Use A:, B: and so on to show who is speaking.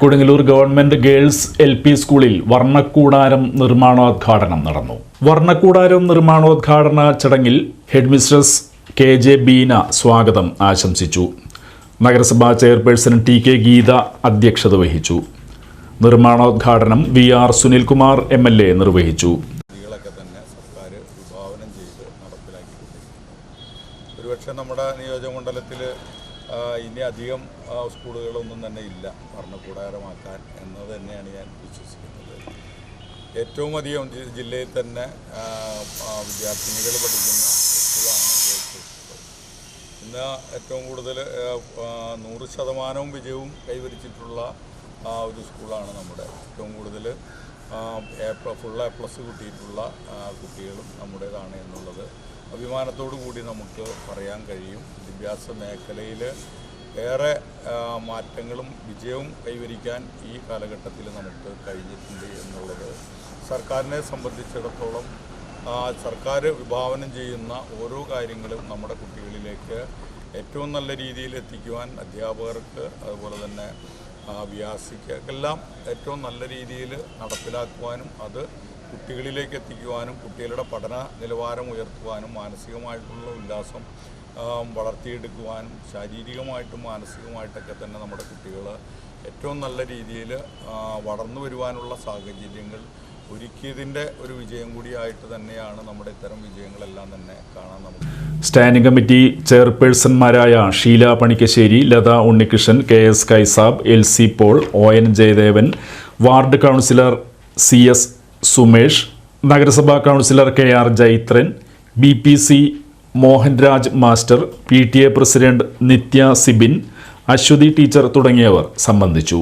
A: Kodungallur government girls L P സ്കൂളിൽ വർണക്കൂടാരം നിർമ്മാണോദ്ഘാടനം നടന്നു. വർണക്കൂടാരം നിർമ്മാണോദ്ഘാടന ചടങ്ങിൽ ഹെഡ്മിസ്ട്രസ് കെ ജെ ബീന സ്വാഗതം ആശംസിച്ചു. നഗരസഭാ ചെയർപേഴ്സൺ ടി കെ ഗീത അധ്യക്ഷത വഹിച്ചു. നിർമ്മാണോദ്ഘാടനം V R Sunilkumar M L A നിർവഹിച്ചു.
B: ഒരുപക്ഷെ നമ്മുടെ നിയോജകമണ്ഡലത്തിൽ ഇനി അധികം സ്കൂളുകളൊന്നും തന്നെ ഇല്ല ഭരണകൂടാരമാക്കാൻ എന്ന് തന്നെയാണ് ഞാൻ വിശ്വസിക്കുന്നത്. ഏറ്റവും അധികം ജില്ലയിൽ തന്നെ വിദ്യാർത്ഥിനികൾ പഠിക്കുന്ന സ്കൂളാണ് ഇന്ന് ഏറ്റവും കൂടുതൽ നൂറ് ശതമാനവും വിജയവും കൈവരിച്ചിട്ടുള്ള ഒരു സ്കൂളാണ് നമ്മുടെ ഏറ്റവും കൂടുതൽ എ ഫുൾ എ പ്ലസ് കിട്ടിയിട്ടുള്ള കുട്ടികളും നമ്മുടേതാണ് എന്നുള്ളത് അഭിമാനത്തോടു കൂടി നമുക്ക് പറയാൻ കഴിയും. വിദ്യാഭ്യാസ മേഖലയിൽ ഏറെ മാറ്റങ്ങളും വിജയവും കൈവരിക്കാൻ ഈ കാലഘട്ടത്തിൽ നമുക്ക് കഴിഞ്ഞിട്ടുണ്ട് എന്നുള്ളത് സർക്കാരിനെ സംബന്ധിച്ചിടത്തോളം സർക്കാർ വിഭാവനം ചെയ്യുന്ന ഓരോ കാര്യങ്ങളും നമ്മുടെ കുട്ടികളിലേക്ക് ഏറ്റവും നല്ല രീതിയിൽ എത്തിക്കുവാൻ അധ്യാപകർക്ക് അതുപോലെ തന്നെ ആ, വ്യാസിക്ക് എല്ലാം ഏറ്റവും നല്ല രീതിയിൽ നടപ്പിലാക്കുവാനും അത് കുട്ടികളിലേക്ക് എത്തിക്കുവാനും കുട്ടികളുടെ പഠന നിലവാരം ഉയർത്തുവാനും മാനസികമായിട്ടുള്ള ഉല്ലാസം വളർത്തിയെടുക്കുവാനും ശാരീരികമായിട്ടും മാനസികമായിട്ടൊക്കെ തന്നെ നമ്മുടെ കുട്ടികൾ ഏറ്റവും നല്ല രീതിയിൽ വളർന്നു വരുവാനുള്ള സാഹചര്യങ്ങൾ ഒരുക്കിയതിന്റെ ഒരു വിജയം കൂടിയായിട്ട് തന്നെയാണ് നമ്മുടെ ഇത്തരം വിജയങ്ങളെല്ലാം തന്നെ കാണാൻ നമുക്ക്
A: standing committee ചെയർപേഴ്സൺമാരായ Sheela Panikkassery Latha Unnikrishnan K S Kaisab L C Paul O N Jayadevan ward councillor C S Sumesh നഗരസഭാ councillor K R Jaithran B P C Mohanraj master P T A president Nithya Sibin Aswathy teacher തുടങ്ങിയവർ സംബന്ധിച്ചു.